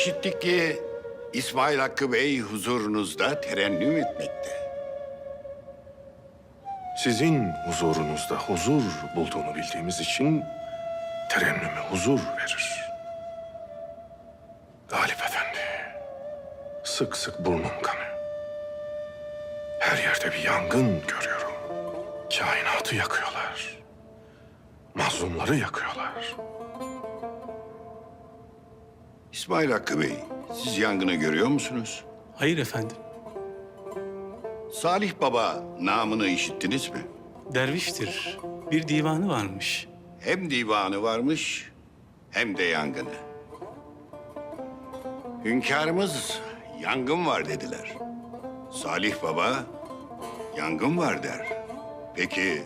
İşittik ki İsmail Hakkı Bey huzurunuzda terennüm etmekte. Sizin huzurunuzda huzur bulduğunu bildiğimiz için terennüme huzur verir. Galip Efendi, sık sık burnum kanıyor. Her yerde bir yangın görüyorum. Kainatı yakıyorlar. Mazlumları yakıyorlar. İsmail Hakkı Bey, siz yangını görüyor musunuz? Hayır efendim. Salih Baba namını işittiniz mi? Derviştir. Bir divanı varmış. Hem divanı varmış hem de yangını. Hünkârımız yangın var dediler. Salih Baba yangın var der. Peki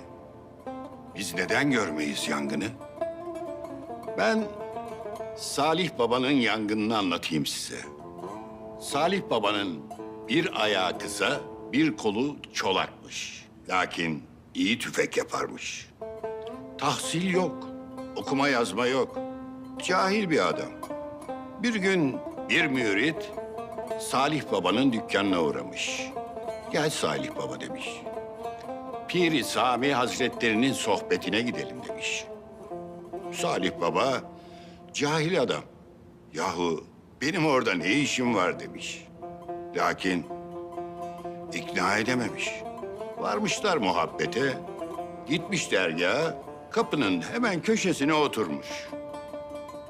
biz neden görmeyiz yangını? Ben Salih Baba'nın yangınını anlatayım size. Salih Baba'nın bir ayağı kısa, bir kolu çolakmış. Lakin iyi tüfek yaparmış. Tahsil yok, okuma yazma yok. Cahil bir adam. Bir gün bir mürit Salih Baba'nın dükkanına uğramış. Gel Salih Baba demiş. Piri Sami Hazretlerinin sohbetine gidelim demiş. Salih Baba cahil adam. Yahu benim orada ne işim var demiş. Lakin ikna edememiş. Varmışlar muhabbete. Gitmiş dergaha, kapının hemen köşesine oturmuş.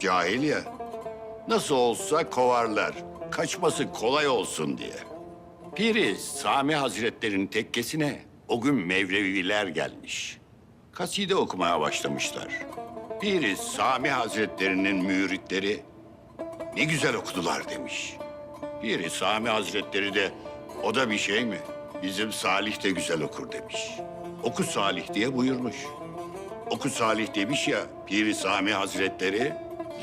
Cahil ya, nasıl olsa kovarlar, kaçması kolay olsun diye. Piri Sami Hazretleri'nin tekkesine o gün Mevleviler gelmiş. Kaside okumaya başlamışlar. Piri Sami Hazretleri'nin müritleri ne güzel okudular demiş. Piri Sami Hazretleri de o da bir şey mi? Bizim Salih de güzel okur demiş. Oku Salih diye buyurmuş. Oku Salih demiş ya Piri Sami Hazretleri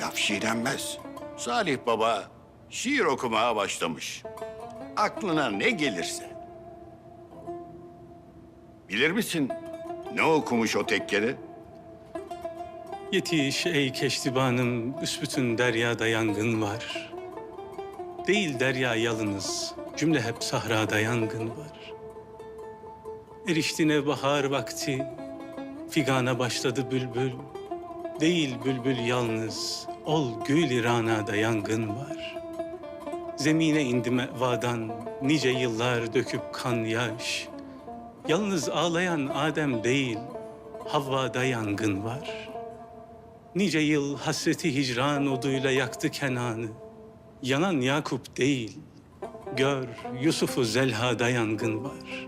laf şiir denmez. Salih Baba şiir okumaya başlamış. Aklına ne gelirse. Bilir misin ne okumuş o tekkede? Yetiş ey keştibanım, büsbütün deryada yangın var. Değil derya yalınız, cümle hep sahrada yangın var. Eriştine bahar vakti, figana başladı bülbül. Değil bülbül yalnız, ol gül iranada yangın var. Zemine indi mevadan, nice yıllar döküp kan yaş. Yalnız ağlayan Adem değil, Havva'da yangın var.'' Nice yıl hasreti hicran oduyla yaktı Kenan'ı. Yanan Yakup değil, gör Yusuf'u Zelha'da yangın var.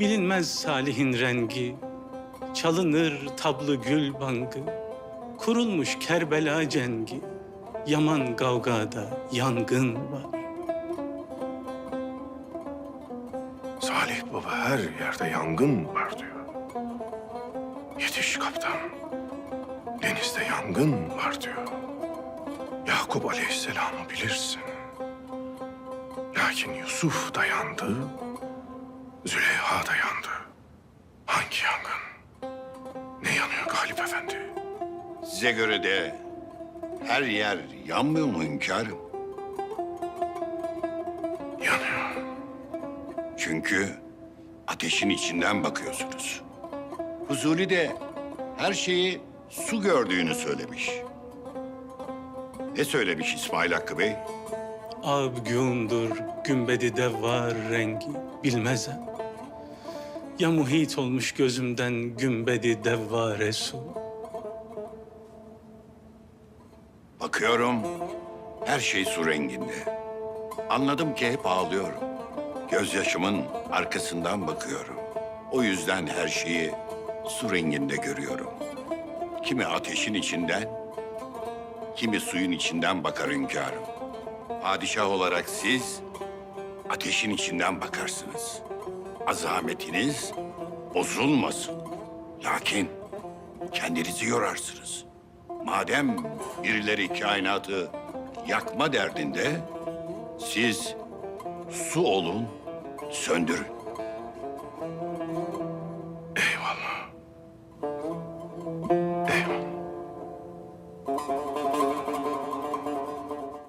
Bilinmez Salih'in rengi, çalınır tablı gül bangı. Kurulmuş Kerbela cengi, Yaman Gavga'da yangın var. Salih Baba her yerde yangın var diyor. Yetiş kaptan. Denizde yangın var diyor. Yakup Aleyhisselam'ı bilirsin. Lakin Yusuf da yandı, Züleyha da yandı. Hangi yangın? Ne yanıyor Galip Efendi? Size göre de her yer yanmıyor mu hünkârım? Yanıyor. Çünkü ateşin içinden bakıyorsunuz. Huzuri de her şeyi su gördüğünü söylemiş. Ne söylemiş İsmail Hakkı Bey? Ab gündür, gümbedi de var rengi, bilmezem. Ya muhit olmuş gözümden gümbedi devvare su. Bakıyorum her şey su renginde. Anladım ki hep ağlıyorum. Gözyaşımın arkasından bakıyorum. O yüzden her şeyi su renginde görüyorum. Kimi ateşin içinden, kimi suyun içinden bakar hünkârım. Padişah olarak siz ateşin içinden bakarsınız. Azametiniz bozulmasın. Lakin kendinizi yorarsınız. Madem birileri kainatı yakma derdinde, siz su olun, söndürün.